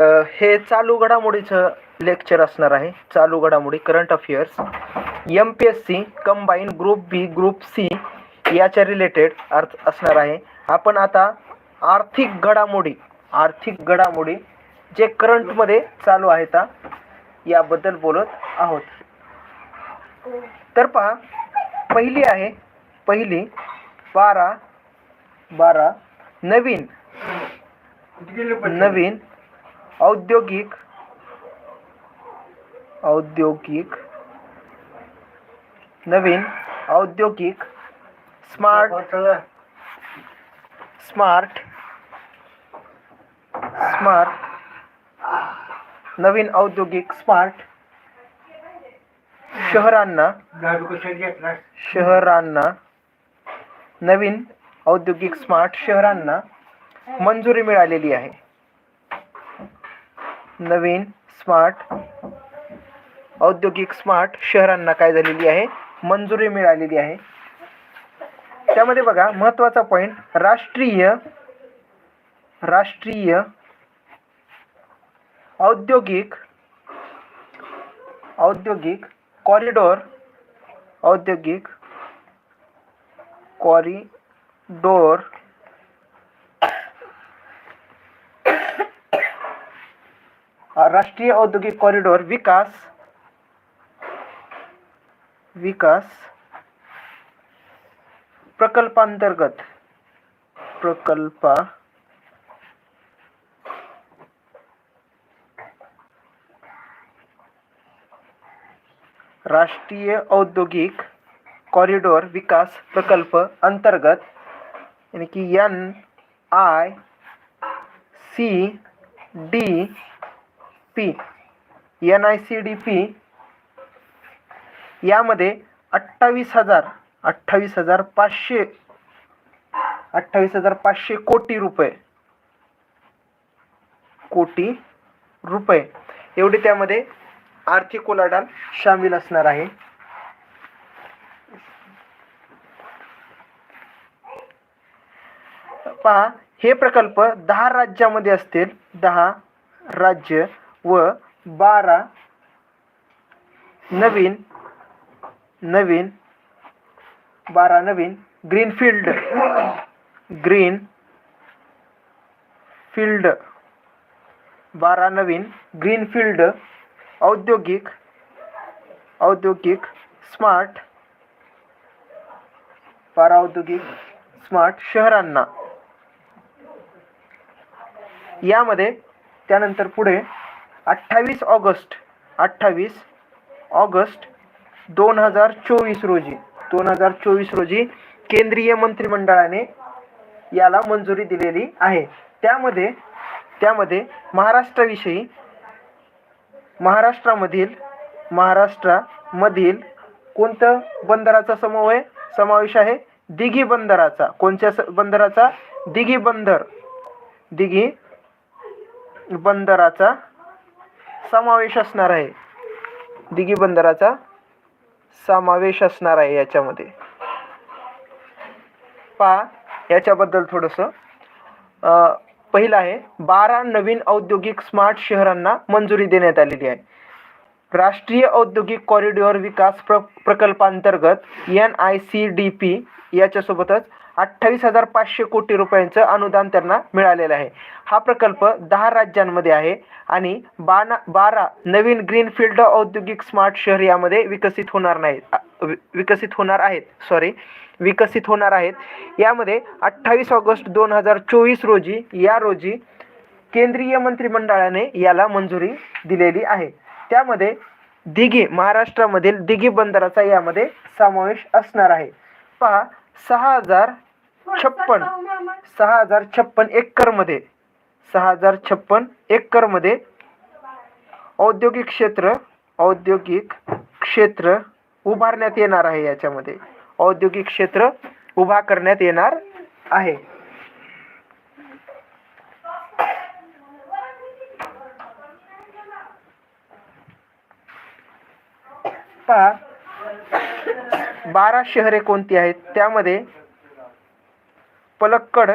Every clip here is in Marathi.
हे चालू घडामोडीचं लेक्चर असणार आहे. चालू घडामोडी current affairs M P S C combine group B group C याच्या रिलेटेड अर्थ असणार आहे. आपण आता आर्थिक घडामोडी आर्थिक घडामोडी जे करंटमध्ये चालू आहेत याबद्दल बोलत आहोत. तर पहा पहिली आहे पहिली बारा बारा नवीन नवीन औद्योगिक औद्योगिक नवीन औद्योगिक स्मार्ट स्मार्ट स्मार्ट नवीन औद्योगिक स्मार्ट शहरांना शहरांना नवीन औद्योगिक स्मार्ट शहरांना मंजुरी मिळालेली आहे. नवीन स्मार्ट औद्योगिक स्मार्ट शहरांना काय झालेली आहे? मंजुरी मिळालेली आहे. त्यामध्ये बघा महत्त्वाचा पॉईंट राष्ट्रीय राष्ट्रीय औद्योगिक औद्योगिक कॉरिडोर औद्योगिक कॉरिडोर राष्ट्रीय औद्योगिक कॉरिडोर विकास विकास प्रकल्पांतर्गत, प्रकल्पा राष्ट्रीय औद्योगिक कॉरिडोर विकास प्रकल्प अंतर्गत, यानी कि N I C D P N I C D P यामध्ये अठ्ठावीस हजार अठ्ठावीस हजार पाचशे अठ्ठावीस हजार पाचशे कोटी रुपये. कोटी रुपये. एवढी त्यामध्ये आर्थिक उलाढाल सामील असणार आहे. पहा हे प्रकल्प दहा राज्यामध्ये असतील. दहा राज्य व बारा नवीन नवीन बारा नवीन ग्रीनफील्ड. Green field. बारा नवीन ग्रीनफील्ड. औद्योगिक औद्योगिक स्मार्ट बारा औद्योगिक स्मार्ट शहरांना. यामध्ये त्यानंतर पुढे अठ्ठावीस ऑगस्ट अठ्ठावीस ऑगस्ट दोन हजार चोवीस रोजी दोन हजार चोवीस रोजी केंद्रीय मंत्रिमंडळाने याला मंजुरी दिलेली आहे. त्यामध्ये त्यामध्ये महाराष्ट्राविषयी महाराष्ट्रामधील महाराष्ट्रामधील कोणतं बंदराचा समूह समावेश आहे दिघी बंदराचा. कोणत्या स- बंदराचा? दिघी बंदर. दिघी बंदराचा समावेश असणार आहे. दिघी बंदराचा समावेश असणार आहे याच्यामध्ये. पहा याच्याबद्दल थोडंसं. पहिलं आहे बारा नवीन औद्योगिक स्मार्ट शहरांना मंजुरी देण्यात आलेली आहे. राष्ट्रीय औद्योगिक कॉरिडॉर विकास प्र प्रकल्पांतर्गत N I C D P याच्यासोबतच अठ्ठावीस हजार पाचशे कोटी रुपयांचं अनुदान त्यांना मिळालेलं आहे. हा प्रकल्प दहा राज्यांमध्ये आहे आणि बाना बारा नवीन ग्रीनफील्ड औद्योगिक स्मार्ट शहर यामध्ये विकसित होणार नाहीत विकसित होणार आहेत. सॉरी विकसित होणार आहेत. यामध्ये अठ्ठावीस ऑगस्ट दोन हजार चोवीस रोजी या रोजी केंद्रीय मंत्रिमंडळाने याला मंजुरी दिलेली आहे. त्यामध्ये दिघी महाराष्ट्रामधील दिघी बंदराचा यामध्ये समावेश असणार आहे. पहा सहा हजार छप्पन सहा हजार छप्पन एकरमध्ये सहा हजार छप्पन एकरमध्ये औद्योगिक क्षेत्र औद्योगिक क्षेत्र उभारण्यात येणार आहे याच्यामध्ये. औद्योगिक क्षेत्र उभा करण्यात येणार आहे. पहा बारा शहरे कोणती आहेत? त्यामध्ये पलक्कड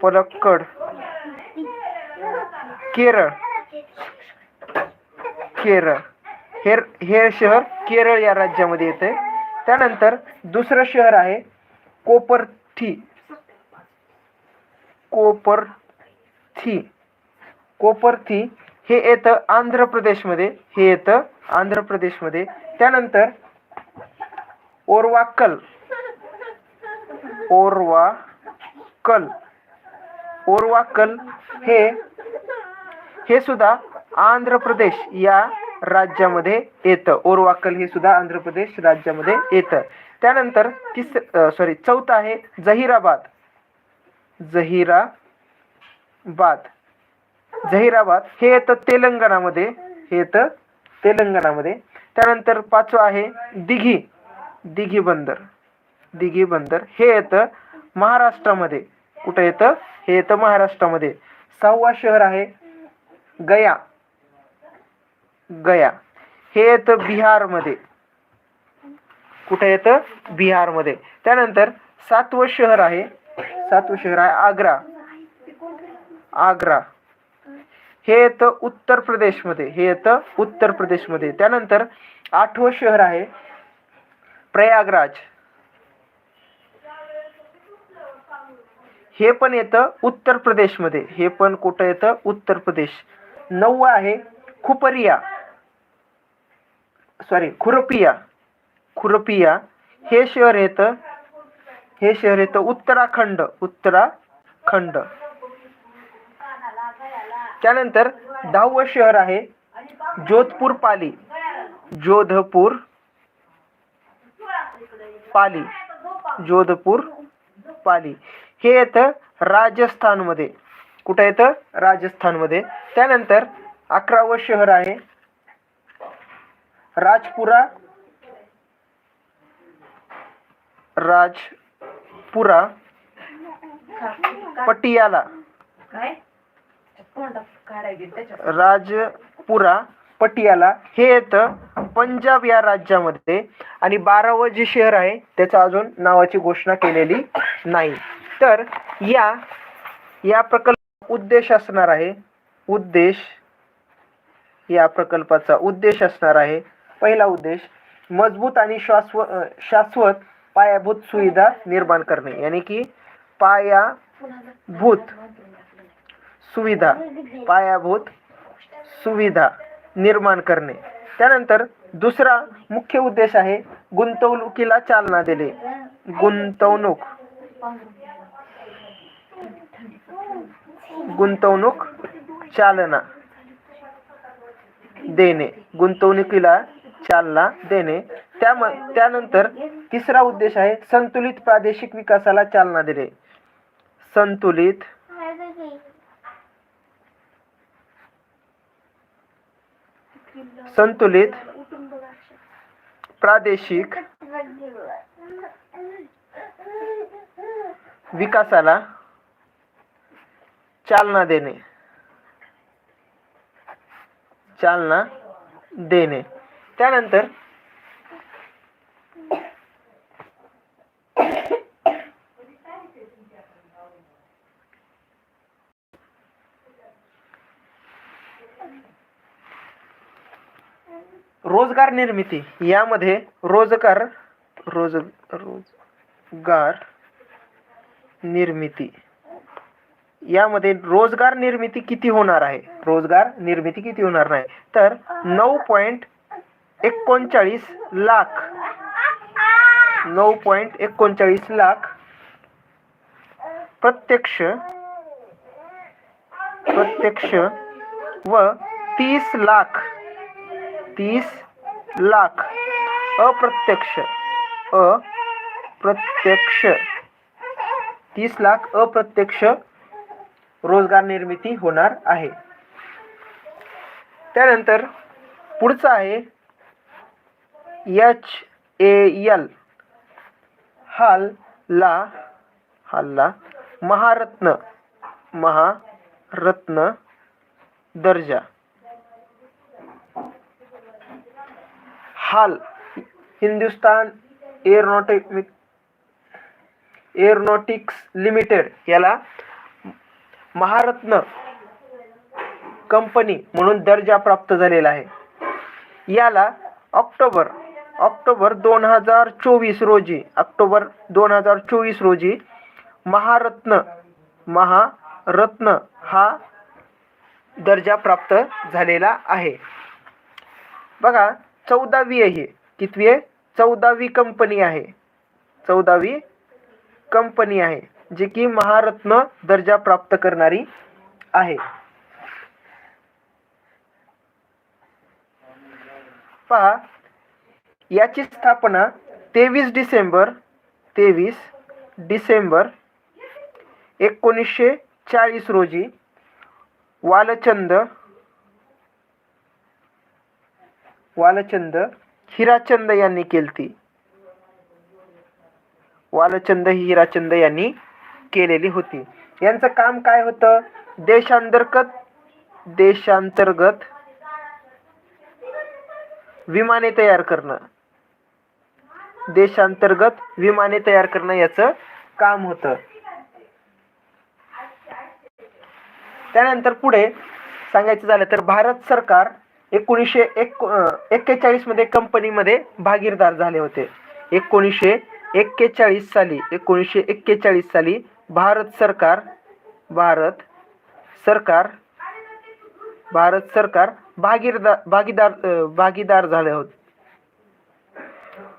पलक्कड केरळ केरळ. हे हे शहर केरळ या राज्यामध्ये येते. त्यानंतर दुसरं शहर आहे कोपरथी. कोपरथी. कोपरथी हे येतं आंध्र प्रदेशमध्ये. हे येतं आंध्र प्रदेशमध्ये. त्यानंतर ओरवाकल. ओरवाकल. ओरवाकल हे हे सुद्धा आंध्र प्रदेश या राज्यामध्ये येतं. ओरवाकल हे सुद्धा आंध्र प्रदेश राज्यामध्ये येतं. त्यानंतर तिस सॉरी चौथा आहे जहिराबाद. जहिराबाद. जहिराबाद हे येतं तेलंगणामध्ये. हे येतं तेलंगणामध्ये. त्यानंतर पाचवं आहे दिघी दिघी बंदर. दिघी बंदर. हे येतं महाराष्ट्रामध्ये. कुठं येतं? हे येतं महाराष्ट्रामध्ये. सहावा शहर आहे गया. गया. हे येतं बिहारमध्ये. कुठं येतं? बिहारमध्ये. त्यानंतर सातवं शहर आहे. सातवं शहर आहे आग्रा. आग्रा. हे येतं उत्तर प्रदेशमध्ये हे येतं उत्तर प्रदेशमध्ये. त्यानंतर आठवं शहर आहे प्रयागराज. हे पण येतं उत्तर प्रदेशमध्ये. हे पण कुठं येतं? उत्तर प्रदेश. नऊ आहे खुपरिया. सॉरी खुरपिया. खुरपिया. हे शहर येतं हे शहर येतं उत्तराखंड. उत्तराखंड. त्यानंतर दहावं शहर आहे जोधपूर पाली. जोधपूर पाली. जोधपूर पाली. हे येतं राजस्थानमध्ये. कुठं येतं? राजस्थानमध्ये. त्यानंतर अकरावं शहर आहे राजपुरा. राजपुरा. पटियाला. राजपुरा पटियाला हे येतं पंजाब या राज्यामध्ये आणि बारावं जे शहर आहे त्याचं अजून नावाची घोषणा केलेली नाही. तर या या प्रकल्प उद्देश असणार आहे उद्देश या प्रकल्पाचा उद्देश असणार आहे. पहिला उद्देश मजबूत आणि शाश्व शाश्वत पायाभूत सुविधा निर्माण करणे. यानी की पायाभूत सुविधा पायाभूत सुविधा निर्माण करणे. त्यानंतर दुसरा मुख्य उद्देश आहे गुंतवणुकीला चालना देणे. गुंतवणूक. गुंतवणूक चालना देणे. गुंतवणुकीला चालना देणे. त्याम त्यानंतर तिसरा उद्देश आहे संतुलित प्रादेशिक विकासाला चालना देणे. संतुलित संतुलित प्रादेशिक विकासाला चालना देणे. चालना देणे. त्यानंतर रोजगार निर्मिती. यामध्ये रोजगार रोज रोजगार निर्मिती. यामध्ये रोजगार निर्मिती किती होणार आहे? रोजगार निर्मिती किती होणार नाही? तर नऊ पॉईंट एकोणचाळीस लाख. नऊ पॉईंट एकोणचाळीस लाख प्रत्यक्ष प्रत्यक्ष व तीस लाख तीस लाख. अप्रत्यक्ष. अप्रत्यक्ष. तीस लाख अप्रत्यक्ष रोजगार निर्मिती होणार आहे. त्यानंतर पुढचं आहे एच ए एल. हालला हालला महारत्न महारत्न दर्जा. हाल हिंदुस्तान एरोनॉटिक एरोनॉटिक्स लिमिटेड याला महारत्न कंपनी म्हणून दर्जा प्राप्त झालेला आहे. याला ऑक्टोबर ऑक्टोबर दोन हजार चोवीस रोजी ऑक्टोबर दोन हजार चोवीस रोजी महारत्न महारत्न हा दर्जा प्राप्त झालेला आहे. बघा चौदावी आहे. कितवी आहे? चौदावी कंपनी आहे. चौदावी कंपनी आहे. जी की महारत्न दर्जा प्राप्त करणारी आहे. पहा याची स्थापना तेवीस डिसेंबर तेवीस डिसेंबर एकोणीसशे चाळीस रोजी वालचंद वालचंद हिराचंद यांनी केलती. वालचंद हिराचंद यांनी केलेली होती. यांचं काम काय होतं? देशांतर्गत देशांतर्गत विमाने तयार करणं. देशांतर्गत विमाने तयार करणं याचं काम होतं. त्यानंतर पुढे सांगायचं झालं तर भारत सरकार एकोणीसशे एक एक्केचाळीसमध्ये कंपनीमध्ये भागीरदार झाले होते. एकोणीसशे एक्केचाळीस साली एकोणीसशे एक्केचाळीस साली भारत सरकार भारत सरकार भारत सरकार भागीदार भागीदार भागीदार झाले होते.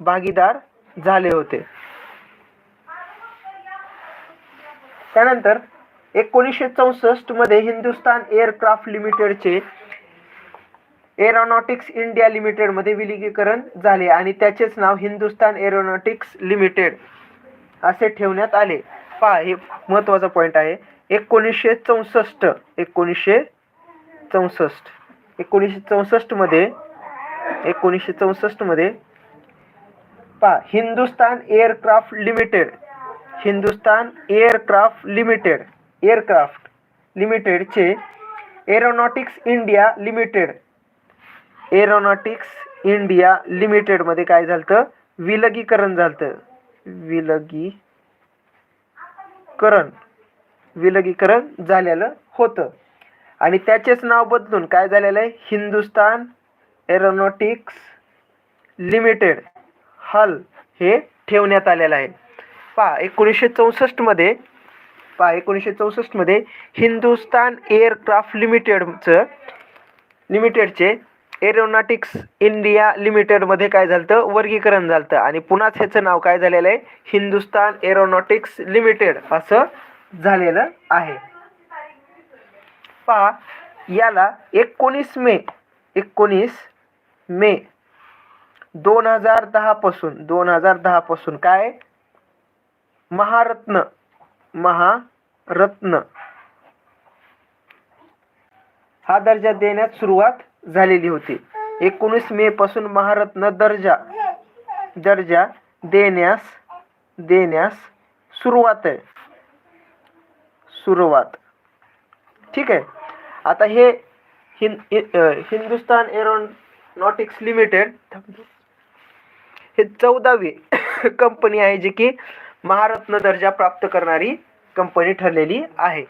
भागीदार झाले होते. त्यानंतर एकोणीसशे चौसष्टमध्ये हिंदुस्तान एअरक्राफ्ट लिमिटेडचे एरोनॉटिक्स इंडिया लिमिटेडमध्ये विलगीकरण झाले आणि त्याचेच नाव हिंदुस्तान एरोनॉटिक्स लिमिटेड असे ठेवण्यात आले. पहा हे महत्त्वाचा पॉईंट आहे. एकोणीसशे चौसष्ट एकोणीसशे चौसष्ट एकोणीसशे चौसष्टमध्ये एकोणीसशे चौसष्टमध्ये पहा Hindustan aircraft limited Hindustan aircraft limited aircraft लिमिटेडचे aeronautics India limited aeronautics India लिमिटेडमध्ये काय झालं विलगीकरण झालं विलगीकरण. विलगीकरण झालेलं होतं. आणि त्याचेच नाव बदलून काय झालेलं आहे? हिंदुस्तान एरोनॉटिक्स लिमिटेड हल हे ठेवण्यात आलेलं आहे. पहा एकोणीसशे चौसष्टमध्ये पहा एकोणीसशे चौसष्टमध्ये हिंदुस्तान एअरक्राफ्ट लिमिटेडचं लिमिटेडचे एरोनॉटिक्स इंडिया लिमिटेडमध्ये काय झालं वर्गीकरण झालं आणि पुन्हाच ह्याचं नाव काय झालेलं आहे? हिंदुस्तान एरोनॉटिक्स लिमिटेड असं झालेलं आहे. पहा याला एकोणीस मे एकोणीस मे दोन हजार दहापासून दोन हजार दहापासून काय? महारत्न महारत्न. हा दर्जा देण्यास सुरुवात झालेली होती. एकोणीस मे पासून महारत्न दर्जा दर्जा देण्यास देण्यास सुरुवात आहे. सुरुवात. ठीक आहे. आता हे हिं हिंदुस्तान एरोनॉटिक्स लिमिटेड हे चौदावी कंपनी आहे जी की महारत्न दर्जा प्राप्त करणारी कंपनी ठरलेली आहे.